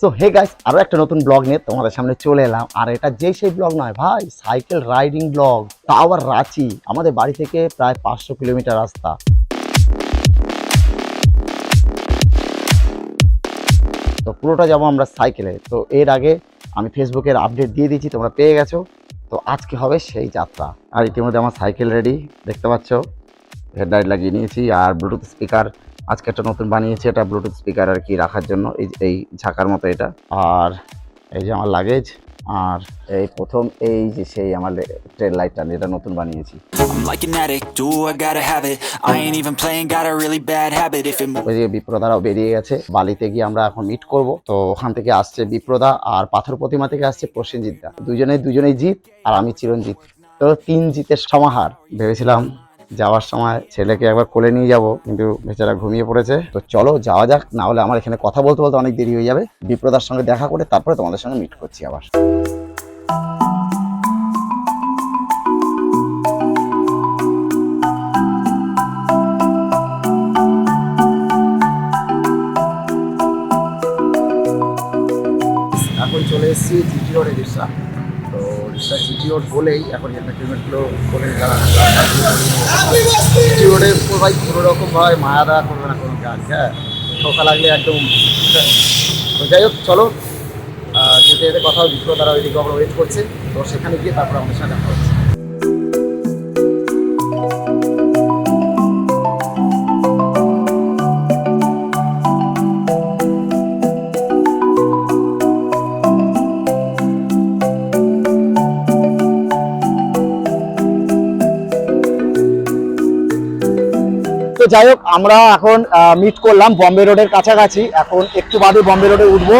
So hey guys আরও একটা নতুন ব্লগ নিয়ে তোমাদের সামনে চলে এলাম। আর এটা যেই সেই ব্লগ নয় ভাই সাইকেল রাইডিং ব্লগ তা আবার রাঁচি। আমাদের বাড়ি থেকে প্রায় পাঁচশো কিলোমিটার রাস্তা। তো পুরোটা যাব আমরা সাইকেলে তো এর আগে আমি ফেসবুকের আপডেট দিয়ে দিয়েছি, তোমরা পেয়ে গেছো। তো আজকে হবে সেই যাত্রা। আর ইতিমধ্যে আমার সাইকেল রেডি দেখতে পাচ্ছ? হেডলাইট লাগিয়ে নিয়েছি আর ব্লুটুথ স্পিকার আজকে একটা নতুন বানিয়েছি এটা ব্লুটুথ স্পিকার আর কি রাখার জন্য এই এই ঝাঁকার মতো এটা। আর এই যে আমার লাগেজ আর এই প্রথম এই যে সেই আমার ট্রেন লাইটটা এটা নতুন বানিয়েছি। ওই যে বিপ্রদারাও বেরিয়ে গেছে বালিতে গিয়ে আমরা এখন মিট করব। তো ওখান থেকে আসছে বিপ্রদা আর পাথর প্রতিমা থেকে আসছে প্রসেনজিৎ দা। দুজনেই দুজনেই জিত আর আমি চিরঞ্জিত তো তিন জিতের সমাহার ভেবেছিলাম যাওয়ার সময় ছেলেকে একবার কোলে নিয়ে যাব, কিন্তু বেচারা ঘুমিয়ে পড়েছে। তো চলো যাওয়া যাক, না হলে আমার এখানে কথা বলতে বলতে অনেক দেরি হয়ে যাবে। বিপ্রদার সঙ্গে দেখা করে তারপরে তোমাদের সঙ্গে মিট করছি আবার। জিটি বলেই এখন এন্টারটেনমেন্টগুলো বলে তারা রোডে ভাই কোনো রকম ভাই মায়া দেওয়া করবে না কোনো কাজ হ্যাঁ? ঠোকা লাগলে একদম তো যাই হোক, চলো। যেতে যেতে কথা বিক্রো তারা ওইদিকে আমরা ওয়েট করছে, তো সেখানে গিয়ে তারপর আমাদের সাথে দেখা হচ্ছে। যাই হোক, আমরা এখন মিট করলাম বম্বে রোডের কাছাকাছি। এখন একটু বাদে বম্বে রোডে উঠবো।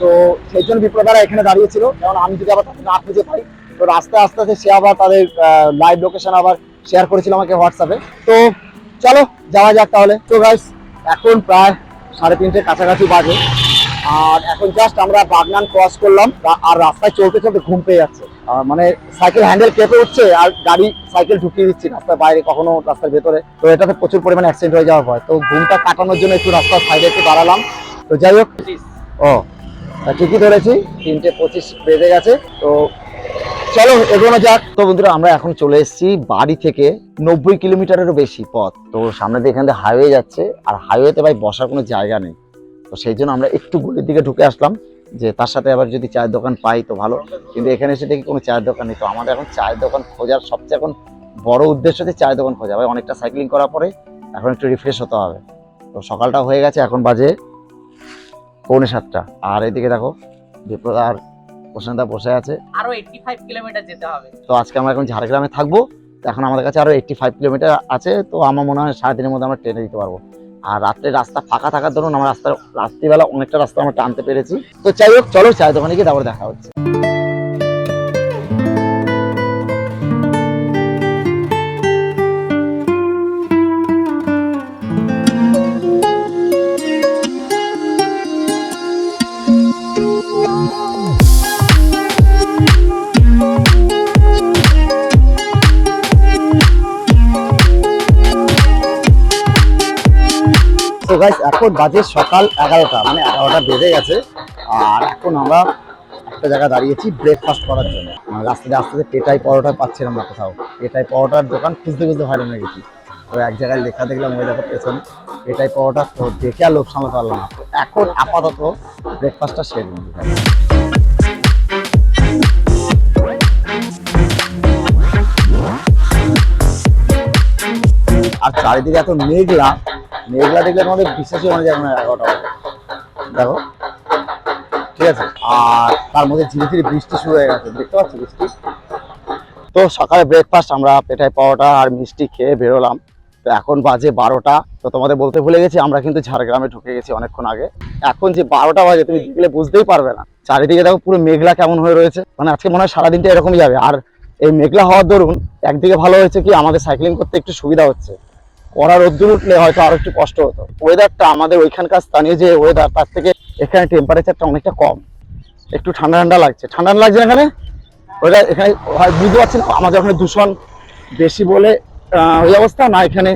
তো সেই জন্য বিপ্রদারা এখানে দাঁড়িয়েছিল। কারণ আমি যদি আবার তাদের না খুঁজে পাই, তো রাস্তা আস্তে আস্তে সে আবার তাদের লাইভ লোকেশন আবার শেয়ার করেছিল আমাকে হোয়াটসঅ্যাপে তো চলো, যাওয়া যাক তাহলে। তো গাইস এখন প্রায় সাড়ে তিনটে কাছাকাছি বাজে। আর এখন জাস্ট আমরা বাগনান ক্রস করলাম আর রাস্তায় চলতে চলতে ঘুম পেয়ে যাচ্ছে। মানে সাইকেল হ্যান্ডেল কেঁপে উঠছে আর গাড়ি সাইকেল ঢুকিয়ে দিচ্ছি রাস্তার বাইরে, কখনো রাস্তার ভেতরে। তো এটাতে প্রচুর পরিমাণে অ্যাক্সিডেন্ট হয়ে যাওয়ার ভয়। তো ঘুমটা কাটানোর জন্য একটু রাস্তার সাইডে একটু দাঁড়ালাম। তো যাই হোক, ও ঠিকই ধরেছি, তিনটে পঁচিশ বেজে গেছে। তো চলো, এগোনো যাক। তো বন্ধুরা, আমরা এখন চলে এসেছি বাড়ি থেকে নব্বই কিলোমিটারেরও বেশি পথ। তো সামনে দিয়ে এখান থেকে হাইওয়ে যাচ্ছে, আর হাইওয়েতে ভাই বসার কোনো জায়গা নেই। তো সেই জন্য আমরা একটু গলির দিকে ঢুকে আসলাম যে তার সাথে আবার যদি চায়ের দোকান পাই তো ভালো। কিন্তু এখানে এসে দেখি কোনো চায়ের দোকান নেই। তো আমাদের এখন চায়ের দোকান খোঁজার সবচেয়ে এখন বড় উদ্দেশ্য হচ্ছে চায়ের দোকান খোঁজা। ভাই অনেকটা সাইক্লিং করার পরে এখন একটু রিফ্রেশ হতে হবে। তো সকালটা হয়ে গেছে এখন বাজে পৌনে সাতটা। আর এদিকে দেখো বিপ্রদ আর প্রশান্তদা বসে আছে। আরও এইটটি ফাইভ কিলোমিটার যেতে হবে। তো আজকে আমরা এখন ঝাড়গ্রামে থাকব। তো এখন আমাদের কাছে আরও এইটটি ফাইভ কিলোমিটার আছে। তো আমার মনে হয় সাড়ে দিনের মধ্যে আমরা ট্রেনে দিতে পারব। আর রাত্রে রাস্তা ফাঁকা থাকার ধরুন আমার রাস্তা রাত্রিবেলা অনেকটা রাস্তা আমরা টানতে পেরেছি। তো চাই হোক, চলো চায়ের দোকানে গিয়ে তারপর দেখা হচ্ছে। বাজে সকাল এগারোটা মানে এগারোটা বেজে গেছে। আর এখন আমরা একটা জায়গায় দাঁড়িয়েছি ব্রেকফাস্ট করার জন্য। মানে রাস্তাতে আস্তে পেটাই পরোটা পাচ্ছিলাম না কোথাও। পেটাই পরোটার দোকান খুঁজতে খুঁজতে হয়রান হয়ে গেছি। তো এক জায়গায় লেখা দেখলাম ওই দেখো পেছনে পেটাই পরোটা, তো দেখে আর লোক সামলাতে পারলাম না। এখন আপাতত ব্রেকফাস্টটা সেরে আর চারিদিকে এত মেঘলা মেঘলা দেখলে তোমাদের বিশ্বাসই মনে যাবে না এগারোটা। দেখো। ঠিক আছে? আর তার মধ্যে ধীরে ধীরে বৃষ্টি শুরু হয়ে গেছে। দেখতে পাচ্ছি বৃষ্টি? তো সকালে ব্রেকফাস্ট আমরা পেটাই পাওয়াটা আর মিষ্টি খেয়ে বেরোলাম। তো এখন বাজে বারোটা। তো তোমাদের বলতে ভুলে গেছি, আমরা কিন্তু ঝাড়গ্রামে ঢুকে গেছি অনেকক্ষণ আগে। এখন যে বারোটা বাজে, তুমি দেখলে বুঝতেই পারবে না। চারিদিকে দেখো পুরো মেঘলা কেমন হয়ে রয়েছে। মানে আজকে মনে হয় সারাদিনটা এরকমই যাবে। আর এই মেঘলা হওয়ার দরুন, একদিকে ভালো হয়েছে কি, আমাদের সাইক্লিং করতে একটু সুবিধা হচ্ছে। কড়া রোদ্দুর উঠলে হয়তো আরও একটু কষ্ট হতো। ওয়েদারটা আমাদের ওইখানকার স্থানীয় যে ওয়েদার তার থেকে এখানে টেম্পারেচারটা অনেকটা কম। একটু ঠান্ডা ঠান্ডা লাগছে। ঠান্ডা লাগছে না এখানে? ওইটা এখানে বুঝতে পারছেন, আমাদের ওখানে দূষণ বেশি বলে ওই অবস্থা, না এখানে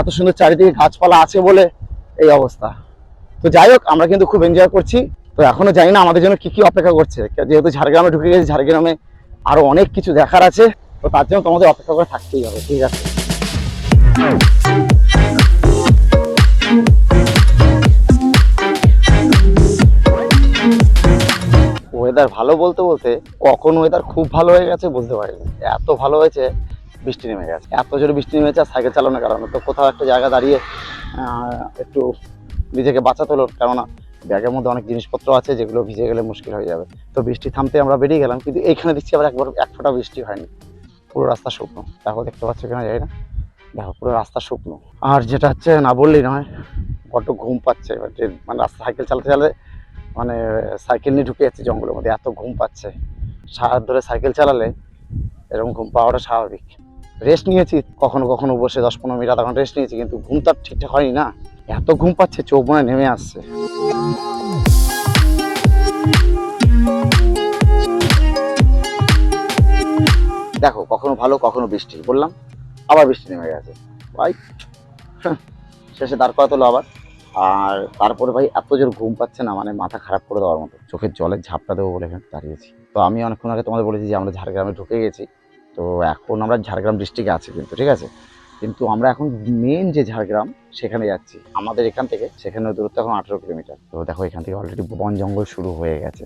এত সুন্দর চারিদিকে গাছপালা আছে বলে এই অবস্থা। তো যাই হোক, আমরা কিন্তু খুব এনজয় করছি। তো তো এখনও জানি না আমাদের জন্য কি কি অপেক্ষা করছে। যেহেতু ঝাড়গ্রামে ঢুকে গেছে, ঝাড়গ্রামে আরও অনেক কিছু দেখার আছে। তো তার জন্য তোমাদের অপেক্ষা করে থাকতেই হবে, ঠিক আছে? ওয়েদার ভালো বলতে বলতে কখন ওয়েদার খুব ভালো হয়ে গেছে বুঝতে পারিনি। এত ভালো হয়েছে, বৃষ্টি নেমে গেছে। এত জোরে বৃষ্টি নেমেছে আর সাইকেল চালানোর কারণে। তো কোথাও একটা জায়গা দাঁড়িয়ে একটু নিজেকে বাঁচাতে হলো। কেননা ব্যাগের মধ্যে অনেক জিনিসপত্র আছে যেগুলো ভিজে গেলে মুশকিল হয়ে যাবে। তো বৃষ্টি থামতে আমরা বেরিয়ে গেলাম, কিন্তু এইখানে দেখছি আবার একবার এক ফোঁটা বৃষ্টি হয়নি। পুরো রাস্তা শুকনো। দেখো দেখতে পাচ্ছ কিনা যাই না। দেখো, পুরো রাস্তা শুকনো। আর যেটা হচ্ছে, না বললেই নয় বড্ড ঘুম পাচ্ছে। মানে রাস্তা সাইকেল চালাতে চালাতে মানে সাইকেল নিয়ে ঢুকে যাচ্ছে জঙ্গলের মধ্যে, এত ঘুম পাচ্ছে। সারা ধরে সাইকেল চালালে এরকম ঘুম পাওয়াটা স্বাভাবিক। রেস্ট নিয়েছি, কখনো কখনো বসে দশ পনেরো মিনিট, আধা ঘণ্টা রেস্ট নিয়েছি, কিন্তু ঘুম তার ঠিকঠাক হয়নি না। এত ঘুম পাচ্ছে চোখ মনে নেমে আসছে। দেখো, কখনো ভালো, কখনো বৃষ্টি, বললাম। আবার বৃষ্টি নেমে গেছে। ভাই শেষে দাঁড় করাতে হলো আবার। আর তারপরে ভাই, এত জোর ঘুম পাচ্ছে না মানে মাথা খারাপ করে দেওয়ার মতো। চোখের জলের ঝাপটা দেবো বলে এখানে দাঁড়িয়েছি। তো আমি অনেকক্ষণ আগে তোমাদের বলেছি যে, আমরা ঝাড়গ্রামে ঢুকে গেছি। তো এখন আমরা ঝাড়গ্রাম ডিস্ট্রিক্টে আছি কিন্তু, ঠিক আছে? কিন্তু আমরা এখন মেন যে ঝাড়গ্রাম, সেখানে যাচ্ছি। আমাদের এখান থেকে সেখানে দূরত্ব এখন আঠেরো কিলোমিটার। তো দেখো, এখান থেকে অলরেডি বন জঙ্গল শুরু হয়ে গেছে।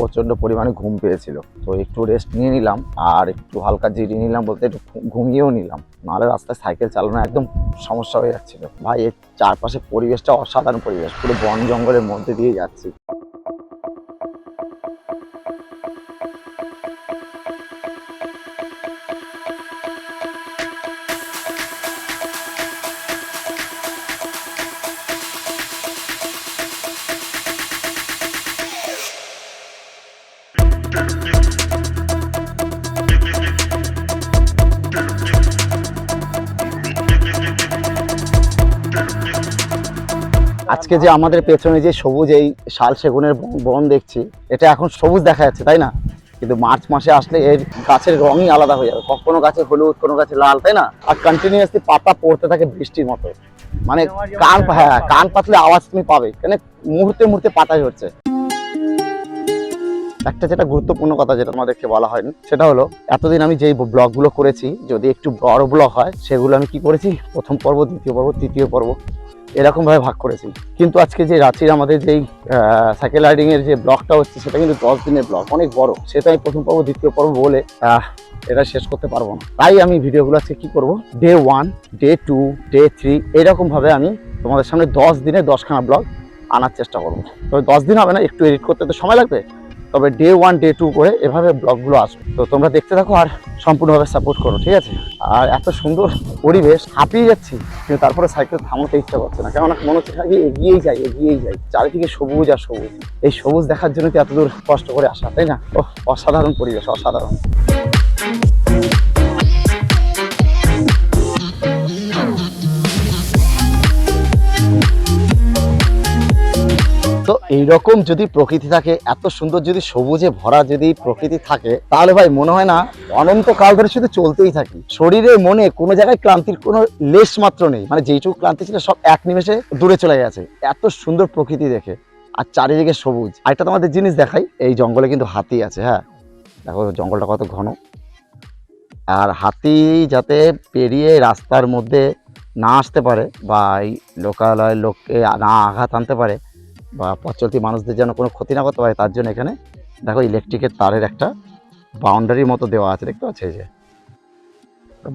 প্রচণ্ড পরিমাণে ঘুম পেয়েছিল। তো একটু রেস্ট নিয়ে নিলাম আর একটু হালকা জিরিয়ে নিলাম বলতে একটু ঘুমিয়েও নিলাম। নাহলে রাস্তায় সাইকেল চালানো একদম সমস্যা হয়ে যাচ্ছিল। ভাই, এর চারপাশে পরিবেশটা অসাধারণ পরিবেশ, পুরো বন জঙ্গলের মধ্যে দিয়ে যাচ্ছি। আজকে যে আমাদের পেছনে যে সবুজ এই শাল সেগুনের বন- দেখছি, এটা এখন সবুজ দেখা যাচ্ছে, তাই না? কিন্তু মার্চ মাসে আসলে এর গাছের রঙই আলাদা হয়ে যাবে। কোনো গাছে হলুদ, কোনো গাছে লাল, তাই না? আর কন্টিনিউয়াসলি পাতা পড়তে থাকে বৃষ্টির মতো। মানে কান হ্যাঁ কান পাতলে আওয়াজ তুমি পাবে। কেন মুহূর্তে মুহূর্তে পাতা ঝরছে একটা যেটা গুরুত্বপূর্ণ কথা যেটা আমাদেরকে বলা হয়নি সেটা হলো, এতদিন আমি যেই ব্লগগুলো করেছি, যদি একটু বড় ব্লগ হয়, সেগুলো আমি কি করেছি? প্রথম পর্ব, দ্বিতীয় পর্ব, তৃতীয় পর্ব। এরকম ভাবে ভাগ করেছি কিন্তু আজকে যে রাঁচির আমাদের যেই সাইকেল রাইডিং এর যে ব্লগটা হচ্ছে, সেটা কিন্তু দশ দিনের ব্লগ অনেক বড়। সেটা আমি প্রথম পর্ব, দ্বিতীয় পর্ব বলে এটা শেষ করতে পারব না। তাই আমি ভিডিওগুলো আজকে কি করব? Day one day two day three এরকম ভাবে আমি তোমাদের সামনে দশ দিনে দশখানা ব্লগ আনার চেষ্টা করব। তবে দশ দিন হবে না, একটু এডিট করতে তো সময় লাগবে। তবে ডে ওয়ান ডে টু করে এভাবে ব্লগগুলো আসবে। তো তোমরা দেখতে থাকো আর সম্পূর্ণভাবে সাপোর্ট করো, ঠিক আছে? আর এত সুন্দর পরিবেশ, হাঁপিয়ে যাচ্ছি, কিন্তু তারপরে সাইকেল থামাতে ইচ্ছে করছে না। কেননা মনে হচ্ছে খালি এগিয়েই যাই এগিয়েই যাই। চারিদিকে সবুজ আর সবুজ। এই সবুজ দেখার জন্য তো এতদূর কষ্ট করে আসা, তাই না? ও অসাধারণ পরিবেশ, অসাধারণ। তো এইরকম যদি প্রকৃতি থাকে, এত সুন্দর যদি সবুজে ভরা যদি প্রকৃতি থাকে, তাহলে ভাই মনে হয় না অনন্তকাল ধরে শুধু চলতেই থাকি। শরীরে, মনে কোনো জায়গায় ক্লান্তির কোনো লেশ মাত্র নেই। মানে যেইটুকু ক্লান্তি ছিল, সব এক নিমেষে দূরে চলে গেছে। এত সুন্দর প্রকৃতি দেখে। আর চারিদিকে সবুজ। আরেকটা তোমাদের জিনিস দেখাই, এই জঙ্গলে কিন্তু হাতি আছে হ্যাঁ? দেখো জঙ্গলটা কত ঘন। আর হাতি যাতে পেরিয়ে রাস্তার মধ্যে না আসতে পারে বা এই লোকালয়ের লোককে না আঘাত আনতে পারে বা পথ চলতি মানুষদের যেন কোনো ক্ষতি না করতে পারে, তার জন্য এখানে দেখো ইলেকট্রিকের তারের একটা বাউন্ডারির মতো দেওয়া আছে, দেখতে পাচ্ছ যে?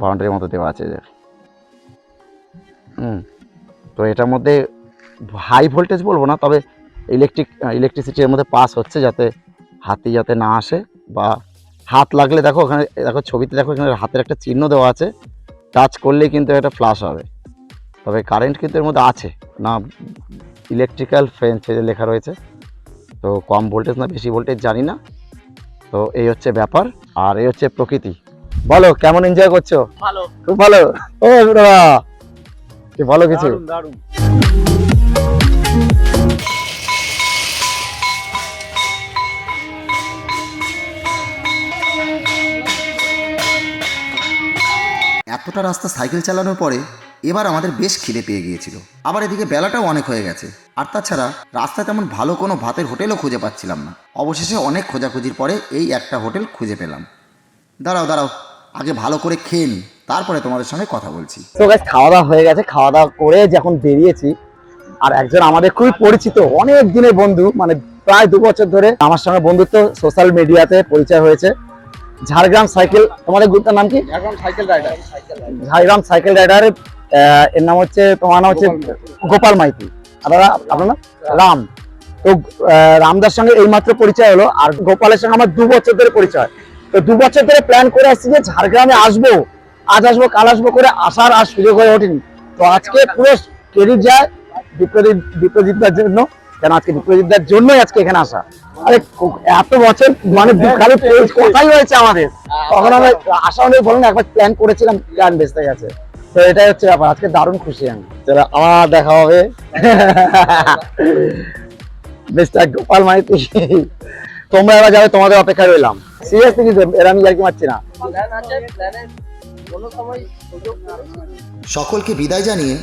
বাউন্ডারির মতো দেওয়া আছে যে। হুম, তো এটার মধ্যে হাই ভোল্টেজ বলব না, তবে ইলেকট্রিক ইলেকট্রিসিটির মধ্যে পাস হচ্ছে যাতে হাতি যাতে না আসে বা হাত লাগলে দেখো ওখানে, দেখো ছবিতে দেখো এখানে হাতের একটা চিহ্ন দেওয়া আছে টাচ করলেই কিন্তু এটা ফ্লাশ হবে। তবে কারেন্ট কিন্তু এর মধ্যে আছে, না ইলেকট্রিক্যাল ফ্রেঞ্চ লেখা রয়েছে। তো কম ভোল্টেজ না বেশি ভোল্টেজ জানি না। তো এই হচ্ছে ব্যাপার আর এই হচ্ছে প্রকৃতি। বলো কেমন এনজয় করছ? ভালো। খুব ভালো। ও কি ভালো কিছু? এতটা রাস্তা সাইকেল চালানোর পরে এবার আমাদের বেশ খিদে পেয়ে গিয়েছিল। আবার এদিকে বেলাটাও অনেক হয়ে গেছে। আর তাছাড়া রাস্তায় তেমন ভালো কোনো ভাতের হোটেলও খুঁজে পাচ্ছিলাম না। অবশেষে অনেক খোঁজাখুঁজির পরে এই একটা হোটেল খুঁজে পেলাম। দাঁড়াও দাঁড়াও আগে ভালো করে খেয়ে নিই তারপরে তোমাদের সঙ্গে কথা বলছি। তো গাছ খাওয়া দাওয়া হয়ে গেছে। খাওয়া দাওয়া করে যখন বেরিয়েছি আর একজন আমাদের খুবই পরিচিত অনেক দিনের বন্ধু মানে প্রায় দু বছর ধরে আমার সঙ্গে বন্ধুত্ব সোশ্যাল মিডিয়াতে পরিচয় হয়েছে। ঝাড়গ্রাম সাইকেল তোমাদের গ্রুপটার নাম কি? এখন সাইকেল রাইডার। ঝাড়গ্রাম সাইকেল রাইডারের এর নাম হচ্ছে তোমার নাম হচ্ছে গোপাল মাইতি। আপনারা আপনার নাম? রাম। তো রামদার সঙ্গে এইমাত্র পরিচয় হলো আর গোপালের সঙ্গে আমার দু বছর ধরে পরিচয়। তো দু বছর ধরে প্ল্যান করে আসছি যে ঝাড়গ্রামে আসব আজ আসব কাল আসব করে আসার আর সুযোগ হয়ে ওঠেনি। তো আজকে পুরো ক্রেডিট যায় বিপ্রদীপ বিপ্রদীপদার জন্য কেন আজকে বিপ্রদীপদার জন্যই আজকে এখানে আসা। আরে এত বছর মানে খালি কথাই হয়েছে আমাদের। তখন আমরা আসা অনেক বলেন একবার প্ল্যান করেছিলাম প্ল্যান বেসতে গেছে। তো এটাই হচ্ছে ব্যাপার আজকে দারুণ খুশি আমি। আমার দেখা হবে। মিস্টার গোপাল মাইতি তোমরা এবার যাবে তোমাদের অপেক্ষা রইলাম। সিরিয়াসলি কিন্তু এরা আমি আর কি মারছি না। প্ল্যান আছে প্ল্যানের কোনো সময় সুযোগ করে সকলকে বিদায় জানিয়ে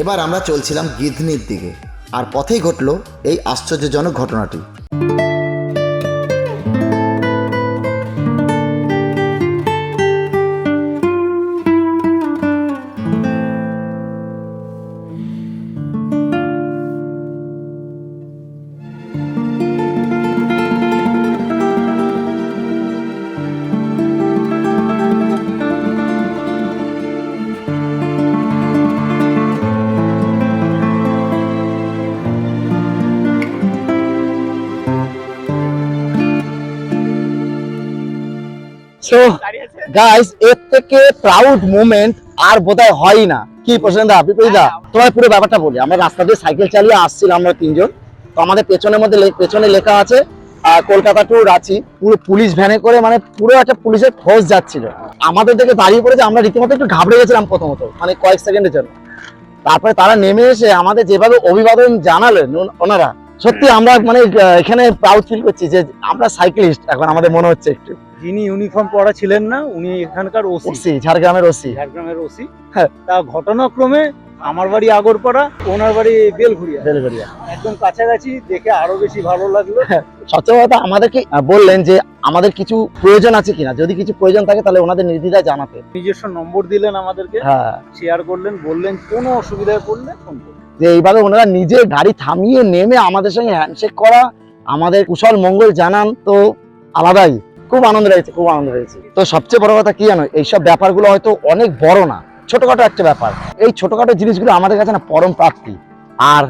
এবার আমরা চলছিলাম গিধনির দিকে আর পথেই ঘটলো এই আশ্চর্যজনক ঘটনাটি। সো গাইস এর থেকে প্রাউড আর বোধহয় হয় না। কি প্রসেনদা তোমার পুরো ব্যাপারটা বলি। আমরা রাস্তা দিয়ে সাইকেল চালিয়ে আসছিলাম আমরা তিনজন। তো আমাদের পেছনের মধ্যে পেছনে লেখা আছে কলকাতা টু রাঁচি। পুরো পুলিশ ভ্যানে করে মানে পুরো একটা পুলিশের ফোর্স যাচ্ছিল। আমাদের দিকে দাঁড়িয়ে পড়েছে আমরা রীতিমতো একটু ঘাবড়ে গেছিলাম প্রথমত মানে কয়েক সেকেন্ডের জন্য। তারপরে তারা নেমে এসে আমাদের যেভাবে অভিবাদন জানালেন ওনারা সত্যি আমরা মানে এখানে প্রাউড ফিল করছি যে আমরা সাইক্লিস্ট এখন আমাদের মনে হচ্ছে একটু। যিনি ইউনিফর্ম পরা ছিলেন না উনি এখানকার ওসি। ঝাড়গ্রামের ওসি। ঝাড়গ্রামের ওসি। হ্যাঁ। তা ঘটনাক্রমে আমার বাড়ি আগরপাড়া ওনার বাড়ি বেলঘুরিয়া বেলগড়িয়া একদম কাছাকাছি দেখে আরও বেশি ভালো লাগল। সবচেয়ে বড় কথা আমাদেরকে বললেন যে আমাদের কিছু প্রয়োজন আছে কিনা। যদি কিছু প্রয়োজন থাকে তাহলে ওনাদের নির্দ্বিধায় জানাতে। নিজস্ব নম্বর দিলেন আমাদেরকে হ্যাঁ। শেয়ার করলেন বললেন কোনো অসুবিধায় পড়লে ফোন করুন। যে এইভাবে ওনারা নিজে গাড়ি থামিয়ে নেমে আমাদের সঙ্গে হ্যান্ডশেক করা আমাদের কুশল মঙ্গল জানান তো আলাদাই। খুব আনন্দ লেগেছে, খুব আনন্দ হয়েছে তো সবচেয়ে বড় কথা কি জানো, এইসব ব্যাপারগুলো হয়তো অনেক বড় না, ছোটখাটো একটা ব্যাপার। এই ছোটখাটো জিনিসগুলো আমাদের কাছে না পরম প্রাপ্তি। আর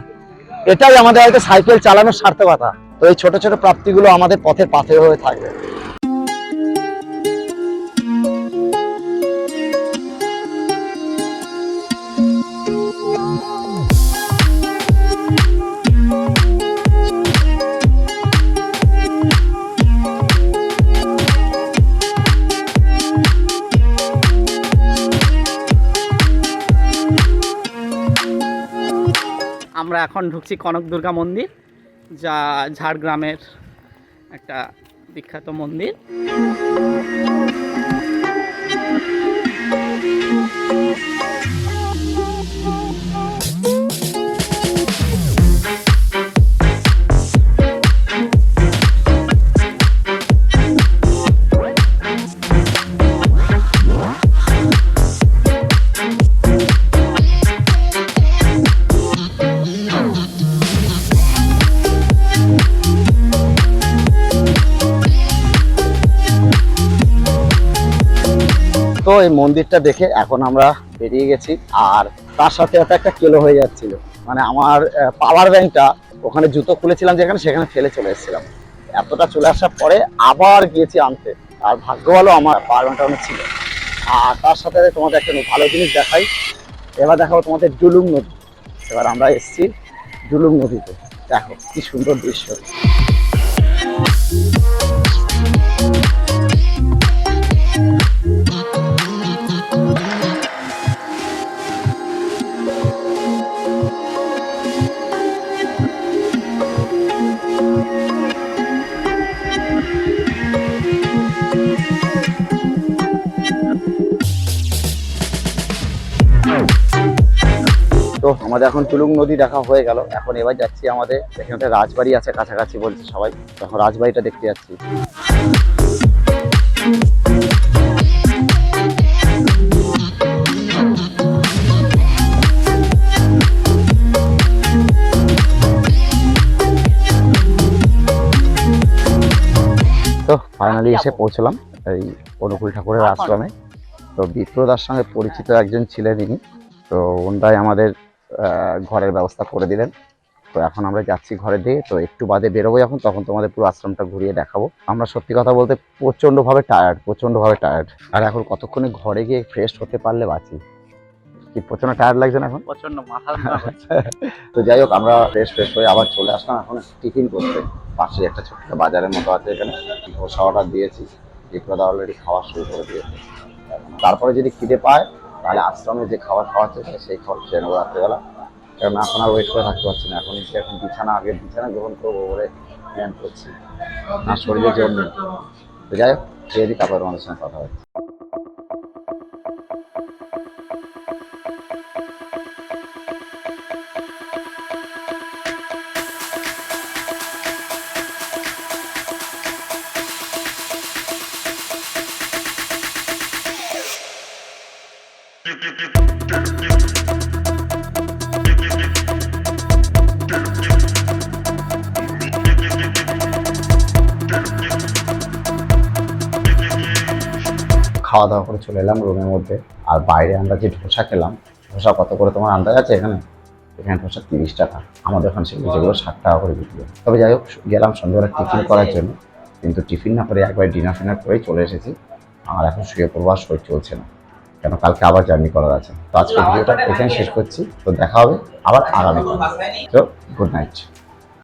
এটাই আমাদের হয়তো সাইকেল চালানোর সার্থকতা। তো এই ছোট ছোট প্রাপ্তিগুলো আমাদের পথের পাথে হয়ে থাকবে। এখন ঢুকছি কনক দুর্গা মন্দির যা ঝাড়গ্রামের একটা বিখ্যাত মন্দির। এই মন্দিরটা দেখে এখন আমরা বেরিয়ে গেছি। আর তার সাথে সাথে একটা কেলো হয়ে যাচ্ছিল। মানে আমার পাওয়ার ব্যাংকটা ওখানে জুতো খুলেছিলাম যেখানে, সেখানে ফেলে চলে এসেছিলাম। এতটা চলে আসার পরে আবার গিয়েছি আনতে। আর ভাগ্য ভালো, আমার পাওয়ার ব্যাংকটা ওখানে ছিল। আর তার সাথে তোমাদের একটা ভালো জিনিস দেখাই। এবার দেখাবো তোমাদের ডুলুং নদী। এবার আমরা এসেছি ডুলুং নদীতে। দেখো কি সুন্দর দৃশ্য। আমাদের এখন চুলুং নদী দেখা হয়ে গেল। এখন এবার যাচ্ছি আমাদের এখানে রাজবাড়ি আছে কাছাকাছি বলছে সবাই। এখন রাজবাড়িটা দেখতে যাচ্ছি। তো ফাইনালি এসে পৌঁছলাম এই অনুকূল ঠাকুরের আশ্রমে। তো বিপ্রদার সঙ্গে পরিচিত একজন ছিলেন ইনি তো ওনারাই আমাদের ঘরের ব্যবস্থা করে দিলেন। তো এখন আমরা যাচ্ছি ঘরে দিয়ে তো একটু বাদে বেরোবো এখন তখন তোমাদের পুরো আশ্রমটা ঘুরিয়ে দেখাবো। আমরা সত্যি কথা বলতে প্রচণ্ডভাবে টায়ার্ড প্রচণ্ডভাবে টায়ার্ড আর এখন কতক্ষণে ঘরে গিয়ে ফ্রেশ হতে পারলে বাঁচি? কি প্রচণ্ড টায়ার্ড লাগছে না এখন? প্রচণ্ড মাথা তো যাই হোক আমরা ফ্রেশ ফ্রেশ হয়ে আবার চলে আসলাম এখন টিফিন করতে। পাশে একটা ছোট্ট বাজারের মতো আছে এখানে। ধোসা অর্ডার দিয়েছি বিপ্রদা অলরেডি খাওয়া শুরু করে দিয়েছে। তারপরে যদি খিদে পায় তাহলে আশ্রমে যে খাবার খাওয়াচ্ছে সেই খাবার খেয়ে নেব রাত্রেবেলা। কারণ এখন আর ওয়েট করে থাকতে পারছি না। এখন এসে এখন বিছানা আগে বিছানা গ্রহণ করব বলে প্ল্যান করছি। না শরীরের জন্য যাই হোক, খেয়ে দিই তারপর কথা হচ্ছে খাওয়া দাওয়া করে চলে এলাম রুমের মধ্যে। আর বাইরে আমরা যে ধোসা খেলাম, ধোসা কত করে তোমার আন্দাজ আছে এখানে? এখানে ধোসা তিরিশ টাকা। আমাদের ওখানে সেগুলো যেগুলো ষাট টাকা করে বিক্রি তবে যাই হোক, গেলাম সন্ধ্যাবেলা টিফিন করার জন্য। কিন্তু টিফিন না করে একবার ডিনার ফিনার করেই চলে এসেছি। আমার এখন শুয়ে পড়ব আর শরীর চলছে না। কেন কালকে আবার জার্নি করার আছে। তো আজকে ভিডিওটা এখানে শেষ করছি। তো দেখা হবে আবার আগামী তো গুড নাইট